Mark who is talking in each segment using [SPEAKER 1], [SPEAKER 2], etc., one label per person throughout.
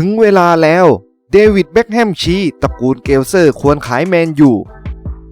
[SPEAKER 1] ถึงเวลาแล้ว เดวิดเบ็คแฮมชี้ตระกูลเกลเซอร์ควรขายแมนยู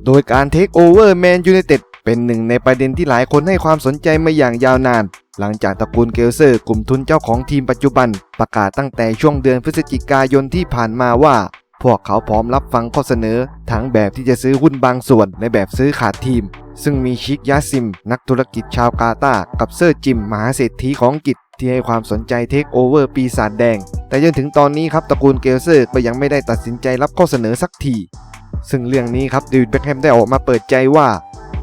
[SPEAKER 1] โดยการเทคโอเวอร์แมนยูไนเต็ดเป็นหนึ่งในประเด็นที่หลายคนให้ความสนใจมาอย่างยาวนาน หลังจากตระกูลเกลเซอร์กลุ่มทุนเจ้าของทีมปัจจุบัน ประกาศตั้งแต่ช่วงเดือนพฤศจิกายนที่ผ่านมาว่า พวกเขาพร้อมรับฟังข้อเสนอ ทั้งแบบที่จะซื้อหุ้นบางส่วนและแบบซื้อขาดทีม ซึ่งมีชิคยาซิม นักธุรกิจชาวกาตาร์กับเซอร์จิมมหาเศรษฐีของอังกฤษ ที่ให้ความสนใจเทคโอเวอร์ปีศาจแดง แต่จนถึงตอนนี้ครับตระกูลเกลเซอร์ก็ยังไม่ได้ตัดสินใจรับข้อเสนอสักที ซึ่งเรื่องนี้ครับเดวิดเบ็คแฮมได้ออกมาเปิดใจว่า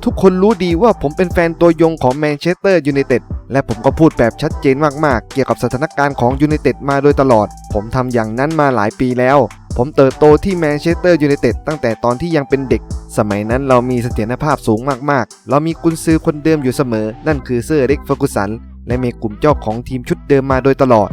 [SPEAKER 1] ทุกคนรู้ดีว่าผมเป็นแฟนตัวยงของแมนเชสเตอร์ยูไนเต็ดและผมก็พูดแบบชัดเจนมากๆ เกี่ยวกับสถานการณ์ของยูไนเต็ดมาโดยตลอด ผมทำอย่างนั้นมาหลายปีแล้ว ผมเติบโตที่แมนเชสเตอร์ยูไนเต็ดตั้งแต่ตอนที่ยังเป็นเด็ก สมัยนั้นเรามีเสถียรภาพสูงมากๆ เรามีกุนซือคนเดิมอยู่เสมอ นั่นคือเซอร์เร็กเฟอร์กุสัน และมีกลุ่มเจ้าของทีมชุดเดิมมาโดยตลอด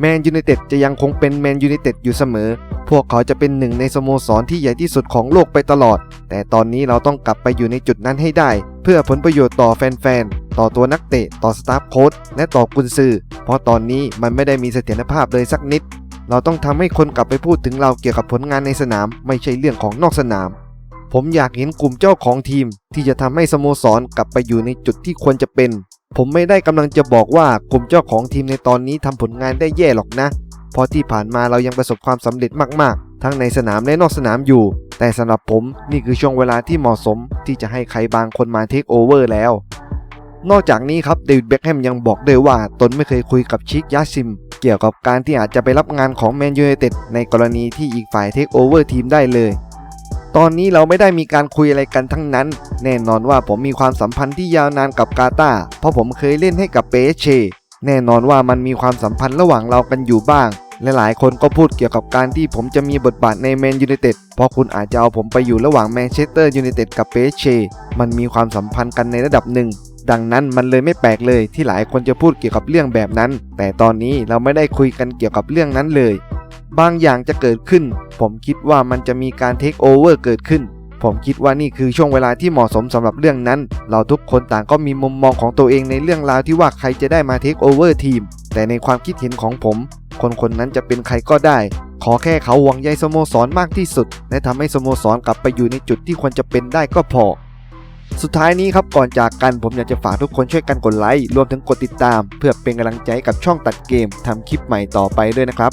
[SPEAKER 1] แมนยูไนเต็ดจะยังคงเป็นแมนยูไนเต็ดอยู่เสมอ พวกเขาจะเป็นหนึ่งในสโมสรที่ใหญ่ที่สุดของโลกไปตลอด แต่ตอนนี้เราต้องกลับไปอยู่ในจุดนั้นให้ได้ เพื่อผลประโยชน์ต่อแฟนๆ ต่อตัวนักเตะ ต่อสตาฟโค้ชและต่อกุนซือ เพราะตอนนี้มันไม่ได้มีเสถียรภาพเลยสักนิด เราต้องทำให้คนกลับไปพูดถึงเราเกี่ยวกับผลงานในสนาม ไม่ใช่เรื่องของนอกสนามผมอยากเห็นกลุ่มเจ้าของทีมที่จะทำให้สโมสรกลับไปอยู่ในจุดที่ควรจะเป็น ผมไม่ได้กำลังจะบอกว่ากลุ่มเจ้าของทีมในตอนนี้ทำผลงานได้แย่หรอกนะ เพราะที่ผ่านมาเรายังประสบความสำเร็จมากๆ ทั้งในสนามและนอกสนามอยู่ แต่สำหรับผมนี่คือช่วงเวลาที่เหมาะสม ที่จะให้ใครบางคนมาเทคโอเวอร์แล้ว นอกจากนี้ครับเดวิดเบ็คแฮมยังบอกด้วยว่าตนไม่เคยคุยกับชิคยาซิม เกี่ยวกับการที่อาจจะไปรับงานของแมนยูไนเต็ดในกรณีที่อีกฝ่ายเทคโอเวอร์ทีมได้เลย ตอนนี้เราไม่ได้มีการคุยอะไรกันทั้งนั้น แน่นอนว่าผมมีความสัมพันธ์ที่ยาวนานกับกาตาเพราะผมเคยเล่นให้กับเปเช แน่นอนว่ามันมีความสัมพันธ์ระหว่างเรากันอยู่บ้าง และหลายคนก็พูดเกี่ยวกับการที่ผมจะมีบทบาทในแมนยูไนเต็ด เพราะคุณอาจจะเอาผมไปอยู่ระหว่างแมนเชสเตอร์ยูไนเต็ดกับเปเช มันมีความสัมพันธ์กันในระดับหนึ่งดังนั้นมันเลยไม่แปลกเลยที่หลายคนจะพูดเกี่ยวกับเรื่องแบบนั้น แต่ตอนนี้เราไม่ได้คุยกันเกี่ยวกับเรื่องนั้นเลย บางอย่างจะเกิดขึ้น ผมคิดว่ามันจะมีการเทคโอเวอร์เกิดขึ้น ผมคิดว่านี่คือช่วงเวลาที่เหมาะสมสำหรับเรื่องนั้น เราทุกคนต่างก็มีมุมมองของตัวเองในเรื่องราวที่ว่าใครจะได้มาเทคโอเวอร์ทีม แต่ในความคิดเห็นของผม คนคนนั้นจะเป็นใครก็ได้ ขอแค่เขาหวังใยสโมสรมากที่สุด และทำให้สโมสรกลับไปอยู่ในจุดที่ควรจะเป็นได้ก็พอสุดท้ายนี้ครับก่อนจากกันผมอยากจะฝากทุกคนช่วยกันกดไลค์รวมถึงกดติดตาม เพื่อเป็นกำลังใจกับช่องตัดเกมทำคลิปใหม่ต่อไปด้วยนะครับ